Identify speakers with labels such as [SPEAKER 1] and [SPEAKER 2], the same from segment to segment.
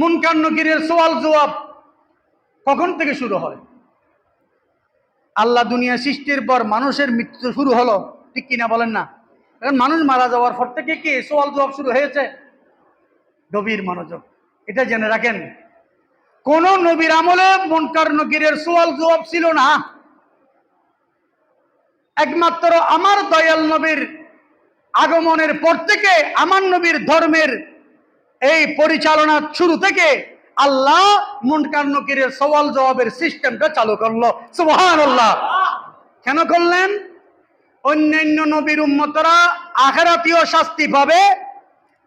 [SPEAKER 1] মুনকার নকিরের সোয়াল জবাব কখন থেকে শুরু হয়? আল্লাহ দুনিয়া সৃষ্টির পর মানুষের মৃত্যু শুরু হলো, ঠিক কিনা বলেন না? এখন মানুষ মারা যাওয়ার পর থেকে কি সোয়াল জবাব শুরু হয়েছে? গভীর মনোযোগ। এটা জেনে রাখেন। কোন নবীর আমলে মনকার নকিরের সোয়াল জবাব ছিল না। একমাত্র আমার দয়াল নবীর আগমনের পর থেকে আমার নবীর ধর্মের এই পরিচালনা শুরু থেকে আল্লাহ মুনকার নকিরের সওয়াল জবাবের সিস্টেমটা চালু করল। সুবহানাল্লাহ। কেন করলেন? অন্যান্য নবীর উম্মতরা আখেরাতীয় শাস্তি পাবে।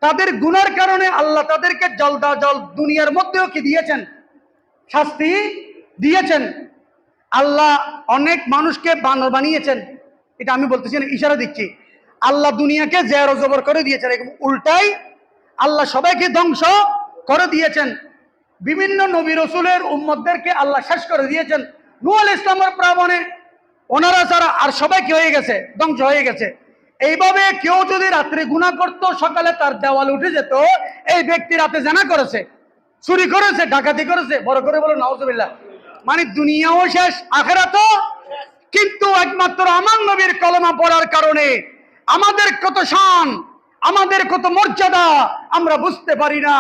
[SPEAKER 1] তাদের গুনার কারণে আল্লাহ তাদেরকে জলদা জল দুনিয়ার মধ্যেও কি দিয়েছেন? শাস্তি দিয়েছেন। আল্লাহ অনেক মানুষকে বানর বানিয়েছেন। এটা আমি বলতেছি ইশারা দিচ্ছি। আল্লাহ দুনিয়াকে ও জবর করে দিয়েছেন। এবং উল্টাই আল্লাহ সবাইকে ধ্বংস করে দিয়েছেন। বিভিন্ন নবী রসুলের উম্মতদেরকে আল্লাহ শেষ করে দিয়েছেন। নুয়াল ইসলামের প্রাবণে ওনারা ছাড়া আর সবাই কি হয়ে গেছে, ধ্বংস হয়ে গেছে। এইভাবে কেউ যদি রাত্রে গুণা করতো, সকালে তার দেওয়াল উঠে যেত, এই ব্যক্তি রাতে জানা করেছে, চুরি করেছে, ডাকাতি করেছে, বড় করে বলো নওয়াজবিল্লাহ মানে দুনিয়াও শেষ, আখেরাতও কিন্তু একমাত্র আমার নবীর কলমা পড়ার কারণে আমাদের কত শান আমাদের কত মর্যাদা আমরা বুঝতে পারি না।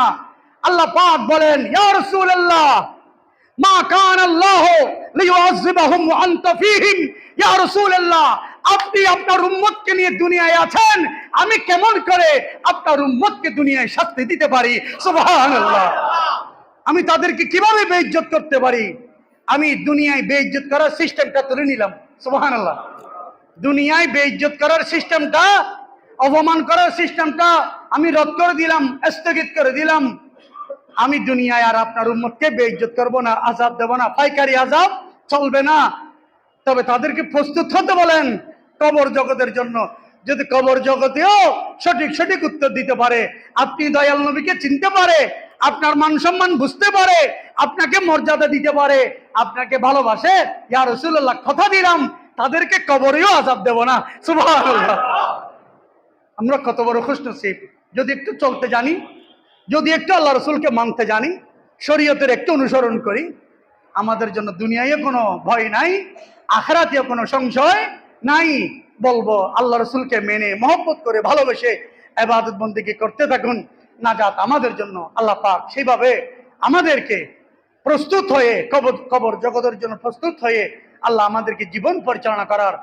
[SPEAKER 1] আল্লাহ পাক বলেন, ইয়া রাসূলুল্লাহ, মা কান আল্লাহ লিউআযিবাহুম ওয়া আপনি আপনার উম্মতকে নিয়ে দুনিয়ায় আছেন। আমি কেমন করে আপনার উম্মতকে দুনিয়ায় শাস্তি দিতে পারি? সুবহানাল্লাহ। আমি তাদেরকে কীভাবে বেইজ্জত করতে পারি? আমি দুনিয়ায় বেইজ্জত করার সিস্টেমটা তুলে নিলাম। সুবহানাল্লাহ। দুনিয়ায় বেইজ্জত করার সিস্টেমটা অপমান করার সিস্টেমটা আমি রদ করে দিলাম, স্থগিত করে দিলাম। আমি দুনিয়ায় আর আপনার উম্মতকে বেইজ্জত করব না আজাব দেব না, পাইকারি আজাব চলবে না। তবে তাদেরকে প্রস্তুত হতে বলেন কবর জগতের জন্য। যদি কবর জগতেও সঠিক সঠিক উত্তর দিতে পারে, আপনি দয়াল নবীকে চিনতে পারে, আপনার মান সম্মান বুঝতে পারে, আপনাকে মর্যাদা দিতে পারে, আপনাকে ভালোবাসে, ইয়া রসুল্লাহ কথা দিলাম, তাদেরকে কবরেও আজাব দেব না। সুবহানাল্লাহ। আমরা কত বড় খুশ নসিব যদি একটু চলতে জানি, যদি একটু আল্লাহ রসুলকে মানতে জানি, শরীয়তের একটু অনুসরণ করি, আমাদের জন্য দুনিয়ায় কোনো ভয় নাই, আখরাতেও কোনো সংশয় নাই। বলব, আল্লাহ রসুলকে মেনে, মহব্বত করে ভালোবেসে এবাদত বন্দিকে করতে থাকুন। না নাজাত আমাদের জন্য, আল্লাহ পাক সেইভাবে আমাদেরকে প্রস্তুত হয়ে, কবর কবর জগতের জন্য প্রস্তুত হয়ে, আল্লাহ আমাদেরকে জীবন পরিচালনা করার